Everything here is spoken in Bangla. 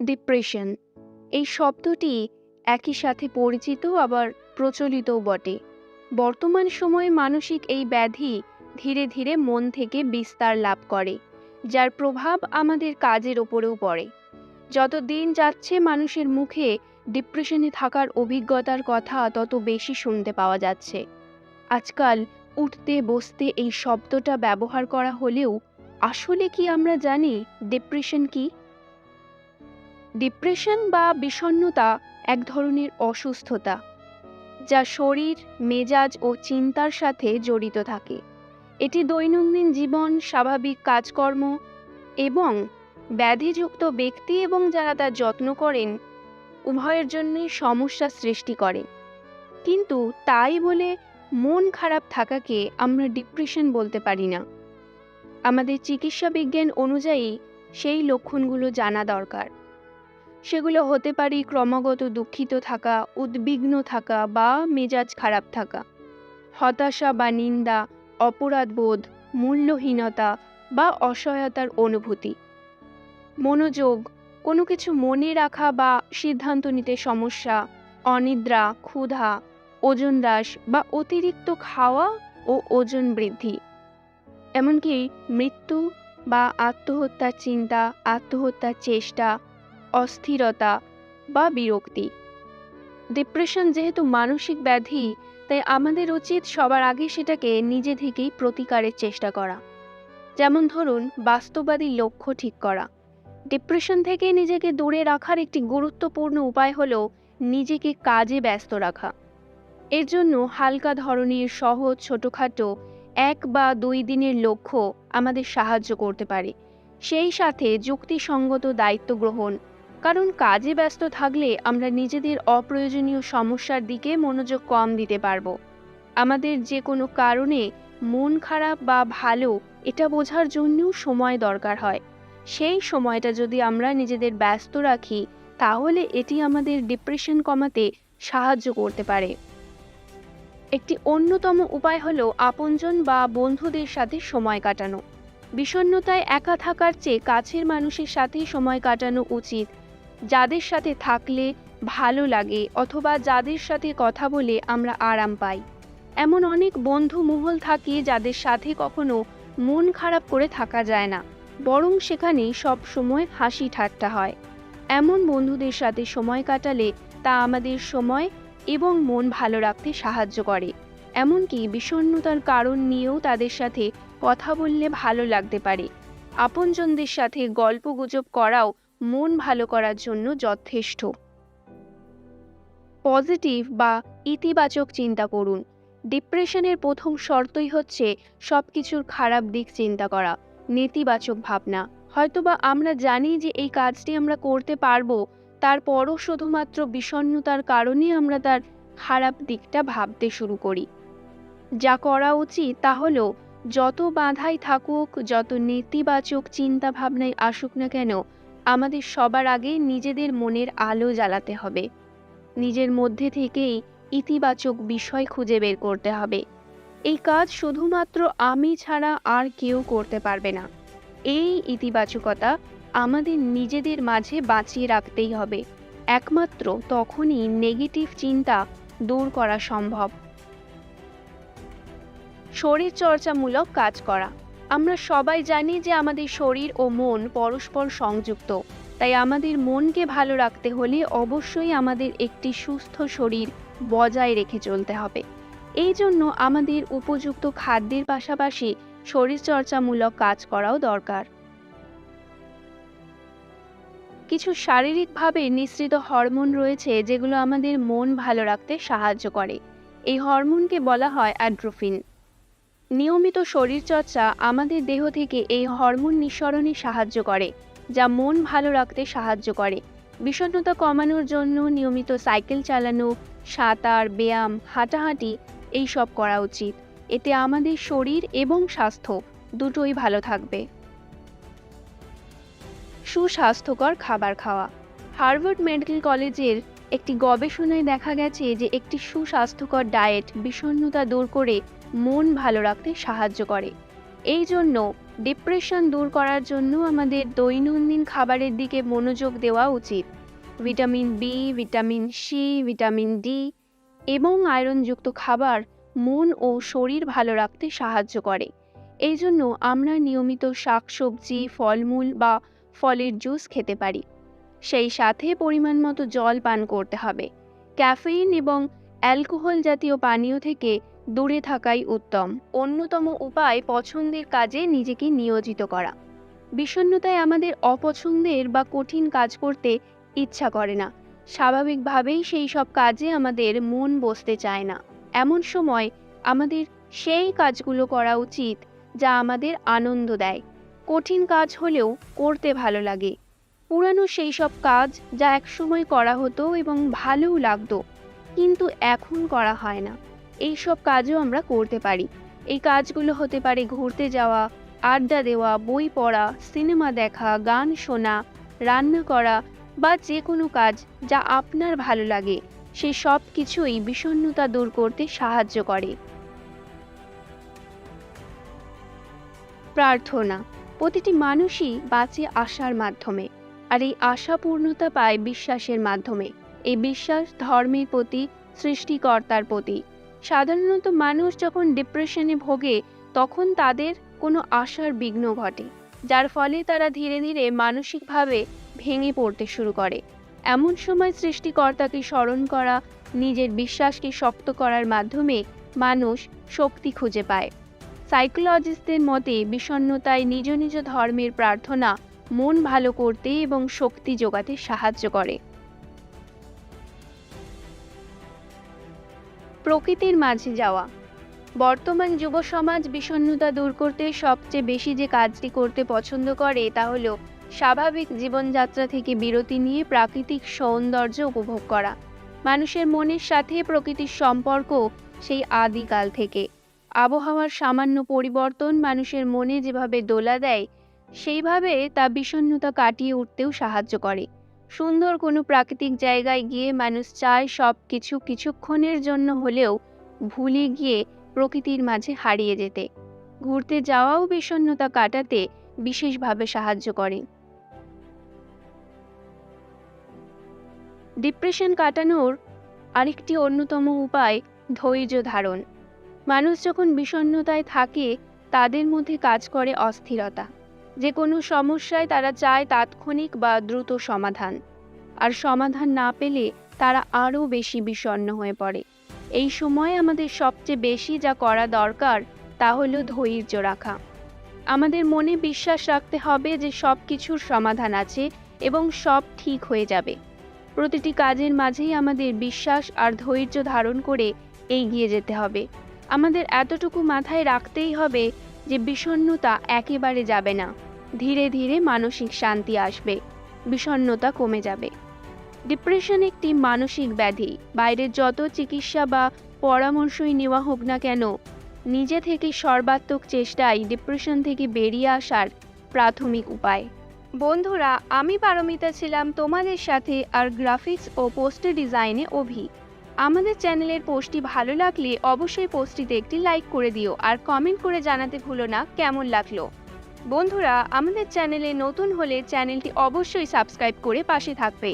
ডিপ্রেশন এই শব্দটি একই সাথে পরিচিত, আবার প্রচলিতও বটে। বর্তমান সময়ে মানসিক এই ব্যাধি ধীরে ধীরে মন থেকে বিস্তার লাভ করে, যার প্রভাব আমাদের কাজের ওপরেও পড়ে। যত দিন যাচ্ছে মানুষের মুখে ডিপ্রেশনে থাকার অভিজ্ঞতার কথা তত বেশি শুনতে পাওয়া যাচ্ছে। আজকাল উঠতে, বসতে এই শব্দটা ব্যবহার করা হলেও আসলে কি আমরা জানি ডিপ্রেশন কি? ডিপ্রেশন বা বিষণ্ণতা এক ধরনের অসুস্থতা, যা শরীর, মেজাজ ও চিন্তার সাথে জড়িত থাকে। এটি দৈনন্দিন জীবন, স্বাভাবিক কাজকর্ম এবং ব্যাধিযুক্ত ব্যক্তি এবং যারা তার যত্ন করেন, উভয়ের জন্যই সমস্যা সৃষ্টি করে। কিন্তু তাই বলে মন খারাপ থাকাকে আমরা ডিপ্রেশন বলতে পারি না। আমাদের চিকিৎসা বিজ্ঞান অনুযায়ী সেই লক্ষণগুলো জানা দরকার। সেগুলো হতে পারে ক্রমাগত দুঃখিত থাকা, উদ্বিগ্ন থাকা বা মেজাজ খারাপ থাকা। হতাশা বা নিন্দা, অপরাধবোধ, মূল্যহীনতা বা অসহায়তার অনুভূতি। মনোযোগ, কোনো কিছু মনে রাখা বা সিদ্ধান্ত নিতে সমস্যা, অনিদ্রা, ক্ষুধা, ওজন হ্রাস বা অতিরিক্ত খাওয়া ও ওজন বৃদ্ধি। এমনকি মৃত্যু বা আত্মহত্যার চিন্তা, আত্মহত্যার চেষ্টা অস্থিরতা বা বিরক্তি। ডিপ্রেশন যেহেতু মানসিক ব্যাধি, তাই আমাদের উচিত সবার আগে সেটাকে নিজে থেকেই প্রতিকারের চেষ্টা করা। যেমন ধরুন, বাস্তববাদী লক্ষ্য ঠিক করা। ডিপ্রেশন থেকে নিজেকে দূরে রাখার একটি গুরুত্বপূর্ণ উপায় হলো নিজেকে কাজে ব্যস্ত রাখা। এর জন্য হালকা ধরনের, সহজ, ছোটোখাটো এক বা দুই দিনের লক্ষ্য আমাদের সাহায্য করতে পারে। সেই সাথে যুক্তিসঙ্গত দায়িত্ব গ্রহণ কারণ কাজে ব্যস্ত থাকলে আমরা নিজেদের অপ্রয়োজনীয় সমস্যার দিকে মনোযোগ কম দিতে পারব। আমাদের যে কোনো কারণে মন খারাপ বা ভালো, এটা বোঝার জন্যও সময় দরকার হয়। সেই সময়টা যদি আমরা নিজেদের ব্যস্ত রাখি, তাহলে এটি আমাদের ডিপ্রেশন কমাতে সাহায্য করতে পারে। একটি অন্যতম উপায় হলো আপনজন বা বন্ধুদের সাথে সময় কাটানো। বিষণ্ণতায় একা থাকার চেয়ে কাছের মানুষের সাথেই সময় কাটানো উচিত। যাদের সাথে থাকলে ভালো লাগে অথবা যাদের সাথে কথা বলে আমরা আরাম পাই। এমন অনেক বন্ধু মহল থাকে যাদের সাথে কখনো মন খারাপ করে থাকা যায় না, বরং সেখানে সব সময় হাসি ঠাট্টা হয়। এমন বন্ধুদের সাথে সময় কাটালে তা আমাদের সময় এবং মন ভালো রাখতে সাহায্য করে। এমনকি বিষণ্ণতার কারণ নিয়েও তাদের সাথে কথা বললে ভালো লাগতে পারে। আপনজনদের সাথে গল্প গুজব করাও মন ভালো করার জন্য যথেষ্ট। পজিটিভ বা ইতিবাচক চিন্তা করুন। ডিপ্রেশনের প্রথম শর্তই হচ্ছে সব কিছুর খারাপ দিক চিন্তা করা, নেতিবাচক ভাবনা। হয়তোবা আমরা জানি যে এই কাজটি আমরা করতে পারব, তারপরও শুধুমাত্র বিষণ্ণতার কারণে আমরা তার খারাপ দিকটা ভাবতে শুরু করি। যা করা উচিত তা হলো, যত বাধাই থাকুক, যত নেতিবাচক চিন্তা ভাবনায় আসুক না কেন আমাদের সবার আগে নিজেদের মনের আলো জ্বালাতে হবে। নিজের মধ্যে থেকেই ইতিবাচক বিষয় খুঁজে বের করতে হবে। এই কাজ শুধুমাত্র আমি ছাড়া আর কেউ করতে পারবে না। এই ইতিবাচকতা আমাদের নিজেদের মাঝে বাঁচিয়ে রাখতেই হবে। একমাত্র তখনই নেগেটিভ চিন্তা দূর করা সম্ভব। শরীরচর্চামূলক কাজ করা। আমরা সবাই জানি যে আমাদের শরীর ও মন পরস্পর সংযুক্ত। তাই আমাদের মনকে ভালো রাখতে হলে অবশ্যই আমাদের একটি সুস্থ শরীর বজায় রেখে চলতে হবে। এই জন্য আমাদের উপযুক্ত খাদ্যের পাশাপাশি শরীরচর্চামূলক কাজ করাও দরকার। কিছু শারীরিকভাবে নিঃসৃত হরমোন রয়েছে যেগুলো আমাদের মন ভালো রাখতে সাহায্য করে। এই হরমোনকে বলা হয় অ্যাড্রোফিন। নিয়মিত শরীরচর্চা আমাদের দেহ থেকে এই হরমোন নিঃসরণে সাহায্য করে, যা মন ভালো রাখতে সাহায্য করে। বিষণ্ণতা কমানোর জন্য নিয়মিত সাইকেল চালানো, সাঁতার, ব্যায়াম, হাঁটাহাঁটি, এই সব করা উচিত। এতে আমাদের শরীর এবং স্বাস্থ্য দুটোই ভালো থাকবে। সুস্বাস্থ্যকর খাবার খাওয়া। হার্ভার্ড মেডিকেল কলেজের একটি গবেষণায় দেখা গেছে যে একটি সুস্বাস্থ্যকর ডায়েট বিষণ্ণতা দূর করে মন ভালো রাখতে সাহায্য করে। এই জন্য ডিপ্রেশন দূর করার জন্য আমাদের দৈনন্দিন খাবারের দিকে মনোযোগ দেওয়া উচিত। Vitamin B vitamin C vitamin D এবং আয়রনযুক্ত খাবার মন ও শরীর ভালো রাখতে সাহায্য করে। এই জন্য আমরা নিয়মিত শাকসবজি, ফলমূল বা ফলের জুস খেতে পারি। সেই সাথে পরিমাণ মতো জল পান করতে হবে। ক্যাফেইন এবং অ্যালকোহল জাতীয় পানীয় থেকে দূরে থাকাই উত্তম। অন্যতম উপায় পছন্দের কাজে নিজেকে নিয়োজিত করা। বিষণ্ণতায় আমাদের অপছন্দের বা কঠিন কাজ করতে ইচ্ছা করে না। স্বাভাবিকভাবেই সেই সব কাজে আমাদের মন বসতে চায় না। এমন সময় আমাদের সেই কাজগুলো করা উচিত যা আমাদের আনন্দ দেয়। কঠিন কাজ হলেও করতে ভালো লাগে। পুরানো সেই সব কাজ যা একসময় করা হতো এবং ভালোও লাগতো, কিন্তু এখন করা হয় না। এই সব কাজও আমরা করতে পারি। এই কাজগুলো হতে পারে ঘুরতে যাওয়া, আড্ডা দেওয়া, বই পড়া, সিনেমা দেখা, গান শোনা, রান্না করা বা যে কোনো কাজ যা আপনার ভালো লাগে। সে সব কিছুই বিষণ্ণতা দূর করতে সাহায্য করে। প্রার্থনা। প্রতিটি মানুষই বাঁচে আশার মাধ্যমে আর এই আশা পূর্ণতা পায় বিশ্বাসের মাধ্যমে। এই বিশ্বাস ধর্মের প্রতি, সৃষ্টিকর্তার প্রতি। সাধারণত মানুষ যখন ডিপ্রেশনে ভোগে, তখন তাদের কোনো আশার বিঘ্ন ঘটে, যার ফলে তারা ধীরে ধীরে মানসিকভাবে ভেঙে পড়তে শুরু করে। এমন সময় সৃষ্টিকর্তাকে স্মরণ করা, নিজের বিশ্বাসকে শক্ত করার মাধ্যমে মানুষ শক্তি খুঁজে পায়। সাইকোলজিস্টদের মতে, বিষণ্ণতায় নিজ নিজ ধর্মের প্রার্থনা মন ভালো করতে এবং শক্তি যোগাতে সাহায্য করে। প্রকৃতির মাঝে যাওয়া। বর্তমান যুব সমাজ বিষণ্ণতা দূর করতে সবচেয়ে বেশি যে কাজটি করতে পছন্দ করে তা হল স্বাভাবিক জীবনযাত্রা থেকে বিরতি নিয়ে প্রাকৃতিক সৌন্দর্য উপভোগ করা। মানুষের মনের সাথে প্রকৃতির সম্পর্ক সেই আদিকাল থেকে। আবহাওয়ার সামান্য পরিবর্তন মানুষের মনে যেভাবে দোলা দেয়, সেইভাবে তা বিষণ্ণতা কাটিয়ে উঠতেও সাহায্য করে। সুন্দর কোনো প্রাকৃতিক জায়গায় গিয়ে মানুষ চায় সব কিছু কিছুক্ষণের জন্য হলেও ভুলে গিয়ে প্রকৃতির মাঝে হারিয়ে যেতে। ঘুরতে যাওয়াও বিষণ্ণতা কাটাতে বিশেষভাবে সাহায্য করে। ডিপ্রেশন কাটানোর আরেকটি অন্যতম উপায় ধৈর্য ধারণ। মানুষ যখন বিষণ্নতায় থাকে, তাদের মধ্যে কাজ করে অস্থিরতা। যে কোনো সমস্যায় তারা চায় তাৎক্ষণিক বা দ্রুত সমাধান। আর সমাধান না পেলে তারা আরও বেশি বিষণ্ণ হয়ে পড়ে। এই সময় আমাদের সবচেয়ে বেশি যা করা দরকার তা হলো ধৈর্য রাখা। আমাদের মনে বিশ্বাস রাখতে হবে যে সব কিছুর সমাধান আছে এবং সব ঠিক হয়ে যাবে। প্রতিটি কাজের মাঝেই আমাদের বিশ্বাস আর ধৈর্য ধারণ করে এগিয়ে যেতে হবে। আমাদের এতটুকু মাথায় রাখতেই হবে যে বিষণ্ণতা একেবারে যাবে না। ধীরে ধীরে মানসিক শান্তি আসবে। বিষণ্ণতা কমে যাবে। ডিপ্রেশন একটি মানসিক ব্যাধি। বাইরের যত চিকিৎসা বা পরামর্শই নেওয়া হোক না কেন, নিজে থেকে সর্বাত্মক চেষ্টাই ডিপ্রেশন থেকে বেরিয়ে আসার প্রাথমিক উপায়। বন্ধুরা, আমি পারমিতা ছিলাম তোমাদের সাথে আর গ্রাফিক্স ও পোস্টার ডিজাইনে অভি। আমাদের চ্যানেলের পোস্টটি ভালো লাগলে অবশ্যই পোস্টটিতে একটি লাইক করে দিও আর কমেন্ট করে জানাতে ভুলো না কেমন লাগল। বন্ধুরা, আমাদের চ্যানেলে নতুন হলে চ্যানেলটি অবশ্যই সাবস্ক্রাইব করে পাশে থাকবে।